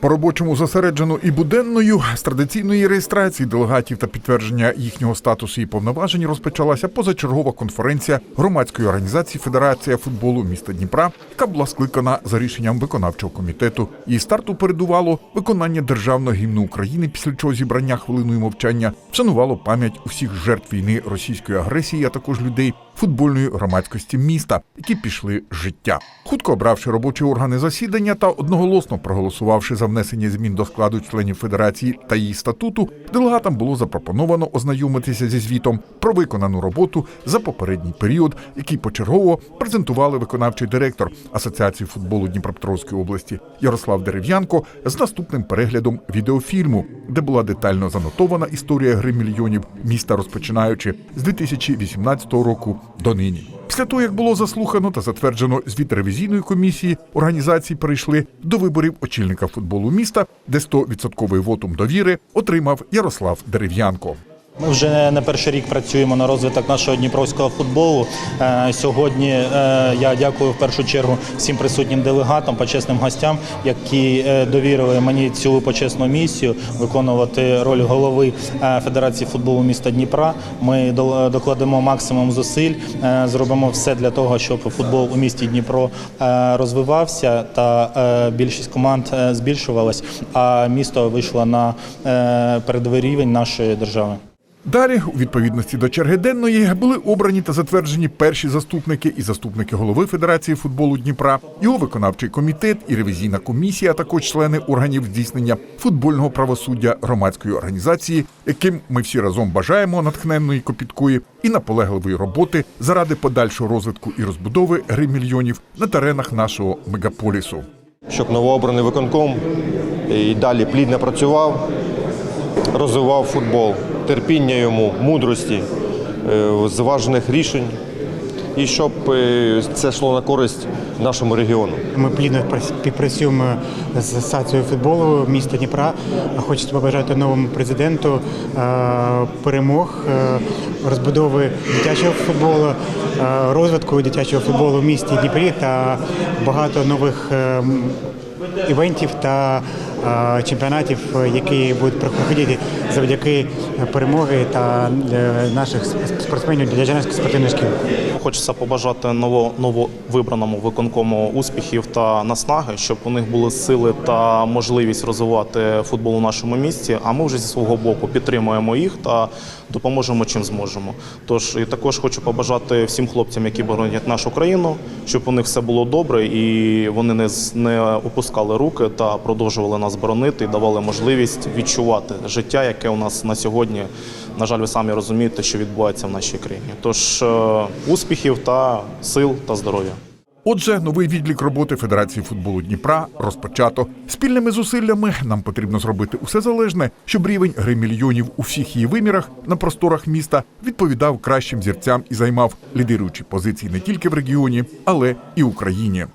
По робочому зосереджено і буденною з традиційної реєстрації делегатів та підтвердження їхнього статусу і повноважень розпочалася позачергова конференція громадської організації Федерація футболу міста Дніпра, яка була скликана за рішенням виконавчого комітету. Її старту передувало виконання державного гімну України, після чого зібрання хвилиною мовчання вшанувало пам'ять усіх жертв війни російської агресії, а також людей футбольної громадськості міста, які пішли з життя. Хутко обравши робочі органи засідання та одноголосно проголосувавши за внесення змін до складу членів федерації та її статуту, делегатам було запропоновано ознайомитися зі звітом про виконану роботу за попередній період, який почергово презентували виконавчий директор Асоціації футболу Дніпропетровської області Ярослав Дерев'янко з наступним переглядом відеофільму, де була детально занотована історія гри мільйонів міста, розпочинаючи з 2018 року до нині. Після того, як було заслухано та затверджено звіт ревізійної комісії, організації перейшли до виборів очільника футболу міста, де 100% вотум довіри отримав Ярослав Дерев'янко. Ми вже не перший рік працюємо на розвиток нашого дніпровського футболу. Е, Сьогодні е, я дякую в першу чергу всім присутнім делегатам, почесним гостям, які е, довірили мені цю почесну місію виконувати роль голови Федерації футболу міста Дніпра. Ми до- докладемо максимум зусиль, зробимо все для того, щоб футбол у місті Дніпро розвивався та більшість команд збільшувалась, а місто вийшло на передовий рівень нашої держави. Далі, у відповідності до черги денної, були обрані та затверджені перші заступники і заступники голови Федерації футболу Дніпра, його виконавчий комітет і ревізійна комісія, а також члени органів здійснення футбольного правосуддя громадської організації, яким ми всі разом бажаємо натхненної копіткої і наполегливої роботи заради подальшого розвитку і розбудови гри мільйонів на теренах нашого мегаполісу. щоб новообраний виконком і далі плідно працював, розвивав футбол, терпіння йому, мудрості, е, зважених рішень, і щоб е, це йшло на користь нашому регіону. Ми плідно співпрацюємо з асоціацією футболу міста Дніпра. Хочеться побажати новому президенту е, перемог, розбудови дитячого футболу, розвитку дитячого футболу в місті Дніпрі та багато нових е, івентів та чемпіонатів, які будуть проходити завдяки перемоги та е, наших спортсменів для Жанської спортивної Хочеться побажати ново, нововибраному виконкому успіхів та наснаги, щоб у них були сили та можливість розвивати футбол у нашому місті. А ми вже зі свого боку підтримуємо їх та допоможемо чим зможемо. Тож і також хочу побажати всім хлопцям, які боронять нашу країну, щоб у них все було добре і вони не не опускали руки та продовжували нас боронити і давали можливість відчувати життя, яке у нас на сьогодні. На жаль, ви самі розумієте, що відбувається в нашій країні. Тож е, успіхів та сил та здоров'я. Отже, новий відлік роботи Федерації футболу Дніпра розпочато. Спільними зусиллями нам потрібно зробити усе залежне, щоб рівень гри мільйонів у всіх її вимірах на просторах міста відповідав кращим зірцям і займав лідируючі позиції не тільки в регіоні, але і Україні.